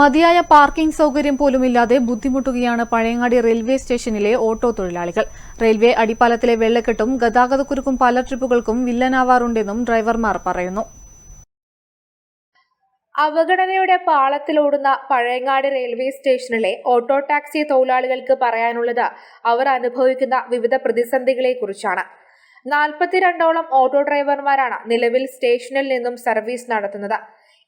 മതിയായ പാർക്കിംഗ് സൗകര്യം പോലുമില്ലാതെ ബുദ്ധിമുട്ടുകയാണ് പഴയങ്ങാടി റെയിൽവേ സ്റ്റേഷനിലെ ഓട്ടോ തൊഴിലാളികൾ. റെയിൽവേ അടിപ്പാലത്തിലെ വെള്ളക്കെട്ടും ഗതാഗതക്കുരുക്കും പല ട്രിപ്പുകൾക്കും വില്ലനാവാറുണ്ടെന്നും ഡ്രൈവർമാർ പറയുന്നു. അവഗണനയുടെ പാളത്തിലോടുന്ന പഴയങ്ങാട് റെയിൽവേ സ്റ്റേഷനിലെ ഓട്ടോ ടാക്സി തൊഴിലാളികൾക്ക് പറയാനുള്ളത് അവർ അനുഭവിക്കുന്ന വിവിധ പ്രതിസന്ധികളെക്കുറിച്ചാണ്. നാൽപ്പത്തിരണ്ടോളം ഓട്ടോ ഡ്രൈവർമാരാണ് നിലവിൽ സ്റ്റേഷനിൽ നിന്നും സർവീസ് നടത്തുന്നത്.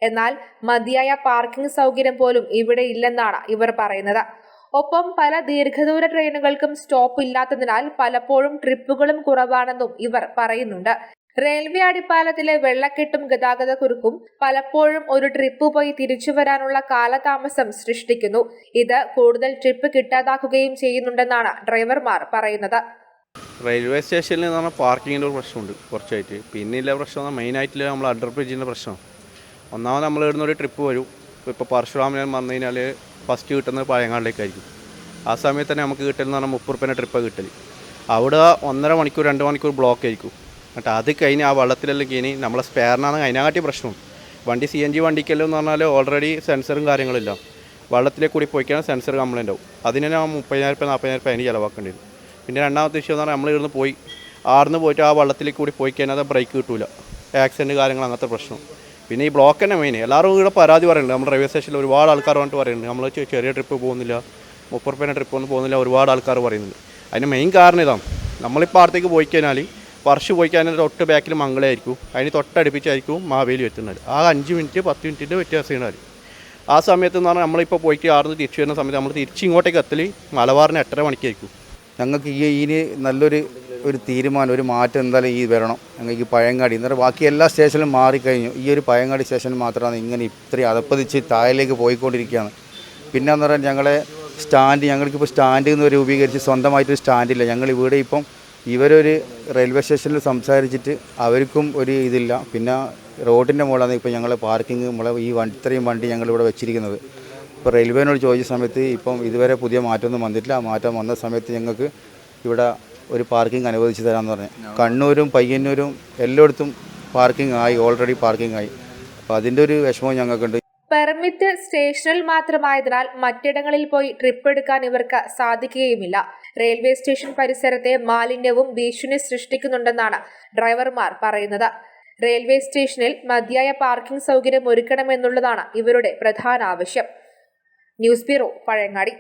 എന്നാൽ മതിയായ പാർക്കിംഗ് സൗകര്യം പോലും ഇവിടെ ഇല്ലെന്നാണ് ഇവർ പറയുന്നത്. ഒപ്പം പല ദീർഘദൂര ട്രെയിനുകൾക്കും സ്റ്റോപ്പ് ഇല്ലാത്തതിനാൽ പലപ്പോഴും ട്രിപ്പുകളും കുറവാണെന്നും ഇവർ പറയുന്നുണ്ട്. റെയിൽവേ അടിപ്പാലത്തിലെ വെള്ളക്കെട്ടും ഗതാഗതക്കുരുക്കും പലപ്പോഴും ഒരു ട്രിപ്പ് പോയി തിരിച്ചു വരാനുള്ള കാലതാമസം സൃഷ്ടിക്കുന്നു. ഇത് കൂടുതൽ ട്രിപ്പ് കിട്ടാതാക്കുകയും ചെയ്യുന്നുണ്ടെന്നാണ് ഡ്രൈവർമാർ പറയുന്നത്. റെയിൽവേ സ്റ്റേഷനിൽ പാർക്കിങ്ങിന്റെ ഒരു പ്രശ്നമുണ്ട് കുറച്ചായിട്ട്. പിന്നെ ഇല്ല പ്രശ്നം മെയിനായിട്ടുള്ള നമ്മൾ അണ്ടർ ബ്രിഡ്ജിന്റെ പ്രശ്നം. ഒന്നാമത് നമ്മൾ ഇവിടുന്ന് ഒരു ട്രിപ്പ് വരും. ഇപ്പോൾ പരശുരാമൻ വന്നു കഴിഞ്ഞാൽ ഫസ്റ്റ് കിട്ടുന്നത് പഴയങ്ങാടിലേക്കായിരിക്കും ആ സമയത്ത് തന്നെ നമുക്ക് കിട്ടലെന്ന് പറഞ്ഞാൽ മുപ്പത് റുപ്യേന്റെ ട്രിപ്പാണ് കിട്ടൽ അവിടെ ഒന്നര മണിക്കൂർ രണ്ട് മണിക്കൂർ ബ്ലോക്ക് ആയിരിക്കും. എന്നിട്ട് അത് കഴിഞ്ഞ് ആ വെള്ളത്തിലെല്ലാം കഴിഞ്ഞ് നമ്മളെ സ്പെയറിനാണ് അതിനെക്കാട്ടി പ്രശ്നം വണ്ടി സി എൻ ജി വണ്ടിക്കെല്ലാം എന്ന് പറഞ്ഞാൽ ഓൾറെഡി സെൻസറും കാര്യങ്ങളില്ല വെള്ളത്തിലേക്ക് കൂടി പോയിക്കാൻ സെൻസർ കംപ്ലൈന്റ് ആവും. അതിന് തന്നെ മുപ്പതിനായിരം രൂപ നാൽപ്പതിനായിരം രൂപ അതിന് ചിലവാക്കേണ്ടി വരും പിന്നെ രണ്ടാമത്തെ വിഷയം എന്ന് പറഞ്ഞാൽ നമ്മൾ ഇവിടുന്ന് പോയി. ആടുന്ന് പോയിട്ട് ആ വെള്ളത്തിലേക്ക് കൂടി പോയി കഴിഞ്ഞാൽ ബ്രേക്ക് കിട്ടില്ല ആക്സിഡന്റ് കാര്യങ്ങൾ അങ്ങനത്തെ പ്രശ്നം. പിന്നെ ഈ ബ്ലോക്ക് തന്നെ മെയിൻ എല്ലാവരും ഇവിടെ പരാതി പറയുന്നുണ്ട്. നമ്മുടെ റെയിൽവേ സ്റ്റേഷനിൽ ഒരുപാട് ആൾക്കാർ പറഞ്ഞിട്ട് പറയുന്നുണ്ട്. നമ്മൾ ചെറിയ ട്രിപ്പ് പോകുന്നില്ല. മുപ്പത് റുപ്യേന്റെ ട്രിപ്പ് ഒന്നും പോകുന്നില്ല. ഒരുപാട് ആൾക്കാർ പറയുന്നുണ്ട്. അതിന് മെയിൻ കാരണം ഇതാണ്. നമ്മളിപ്പോൾ അടുത്തേക്ക് പോയി കഴിഞ്ഞാൽ വർഷ് പോയി കഴിഞ്ഞാൽ തൊട്ട് ബാക്കിൽ മംഗളയായിരിക്കും അതിന് തൊട്ടടുപ്പിച്ചായിരിക്കും മാവേലി എത്തുന്നത്. ആ അഞ്ച് മിനിറ്റ് പത്ത് മിനിറ്റിന്റെ വ്യത്യാസമാണ് ആ സമയത്ത് എന്ന് പറഞ്ഞാൽ നമ്മളിപ്പോൾ പോയിട്ട് ആടുന്ന് തിരിച്ചു വരുന്ന സമയത്ത് നമ്മൾ തിരിച്ച് ഇങ്ങോട്ടേക്ക് എത്തൽ മലബാറിന് എട്ടര മണിക്കായിരിക്കും. ഞങ്ങൾക്ക് ഈ ഇനി നല്ലൊരു ഒരു തീരുമാനം ഒരു മാറ്റം എന്തായാലും ഈ വരണം. ഞങ്ങൾക്ക് ഈ പഴയങ്ങാടി എന്നിട്ട് ബാക്കി എല്ലാ സ്റ്റേഷനിലും മാറിക്കഴിഞ്ഞു. ഈ ഒരു പഴയങ്ങാടി സ്റ്റേഷൻ മാത്രമാണ് ഇങ്ങനെ ഇത്രയും അതപ്പതിച്ച് താഴേക്ക് പോയിക്കൊണ്ടിരിക്കുകയാണ്. പിന്നെ എന്ന് പറഞ്ഞാൽ ഞങ്ങളെ സ്റ്റാൻഡ് ഞങ്ങൾക്കിപ്പോൾ സ്റ്റാൻഡ് എന്ന് രൂപീകരിച്ച് സ്വന്തമായിട്ടൊരു സ്റ്റാൻഡില്ല. ഞങ്ങൾ ഇവിടെ ഇപ്പം ഇവരൊരു റെയിൽവേ സ്റ്റേഷനിൽ സംസാരിച്ചിട്ട് അവർക്കും ഒരു ഇതില്ല. പിന്നെ റോഡിന്റെ മുകളിലാണ് ഇപ്പോൾ ഞങ്ങളെ പാർക്കിംഗ് നമ്മളെ ഈ വണ്ടി ഇത്രയും വണ്ടി ഞങ്ങളിവിടെ വെച്ചിരിക്കുന്നത്. ഇപ്പോൾ റെയിൽവേനോട് ചോദിച്ച സമയത്ത് ഇപ്പം ഇതുവരെ പുതിയ മാറ്റമൊന്നും വന്നിട്ടില്ല. ആ മാറ്റം വന്ന സമയത്ത് ഞങ്ങൾക്ക് ഇവിടെ ഒരു പാർക്കിംഗ് അനുവദിച്ച് തരാമെന്ന് പറഞ്ഞു. കണ്ണൂരും പയ്യന്നൂരും എല്ലായിടത്തും പാർക്കിംഗ് ആയി ഓൾറെഡി പാർക്കിംഗ് ആയി. അപ്പോൾ അതിന്റെ ഒരു വിഷമവും ഞങ്ങൾക്കുണ്ട്. പെർമിറ്റ് സ്റ്റേഷനിൽ മാത്രമായതിനാൽ മറ്റിടങ്ങളിൽ പോയി ട്രിപ്പ് എടുക്കാൻ ഇവർക്ക് സാധിക്കുകയുമില്ല. റെയിൽവേ സ്റ്റേഷൻ പരിസരത്തെ മാലിന്യവും ഭീഷണി സൃഷ്ടിക്കുന്നുണ്ടെന്നാണ് ഡ്രൈവർമാർ പറയുന്നത്. റെയിൽവേ സ്റ്റേഷനിൽ മതിയായ പാർക്കിംഗ് സൗകര്യം ഒരുക്കണമെന്നുള്ളതാണ് ഇവരുടെ പ്രധാന ആവശ്യം. News bureau Pazhayangadi.